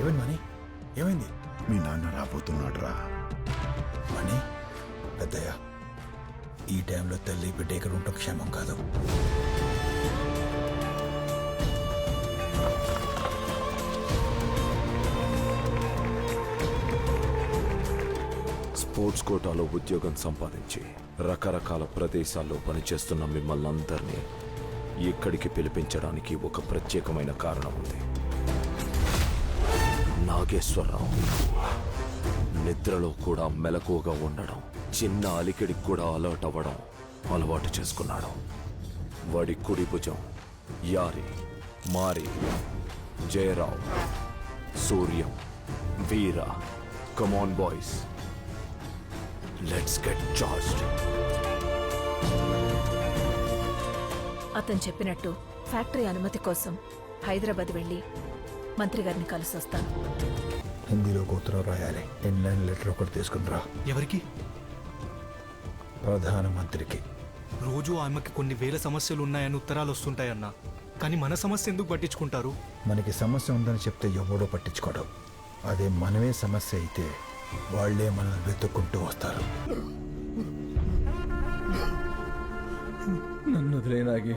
ఏమైంది మనీ? ఏమైంది? మీ నాన్న రాబోతున్నాడు రా మనీ? పెద్దయ్య ఈ టైంలో తల్లి బిడ్డ ఇక్కడ ఉండటం క్షేమం కాదు. స్పోర్ట్స్ కోటాలో ఉద్యోగం సంపాదించి రకరకాల ప్రదేశాల్లో పనిచేస్తున్న మిమ్మల్ని అందరినీ ఇక్కడికి పిలిపించడానికి ఒక ప్రత్యేకమైన కారణం ఉంది. నాగేశ్వరరావు. నిద్రలో కూడా మెలకువగా ఉండడం చిన్న అలికిడికి కూడా అలర్ట్ అవ్వడం అలవాటు చేసుకున్నాడు. వాడి కుడి భుజం యారి మారి Jayarao Suryam Veera come on boys let's get charged అతను చెప్పినట్టు ఫ్యాక్టరీ అనుమతి కోసం హైదరాబాద్ వెళ్ళి మంత్రి గారిని కలిసి వస్తాను. హిందీలో ఉత్తరం రాయాలి. ఇన్లైన్ లెటర్ ఒకటి తీసుకుని రా. ఎవరికి? ప్రధానమంత్రికి. రోజు ఆమెకి కొన్ని వేల సమస్యలు ఉన్నాయని ఉత్తరాలు వస్తుంటాయన్నా. కానీ మన సమస్య ఎందుకు పట్టించుకుంటారు? మనకి సమస్య ఉందని చెప్తే ఎవడో పట్టించుకోడు. అదే మనమే సమస్య అయితే వాళ్ళే మనల్ని వెతుక్కుంటూ వస్తారు. నన్ను వదిలేనాగి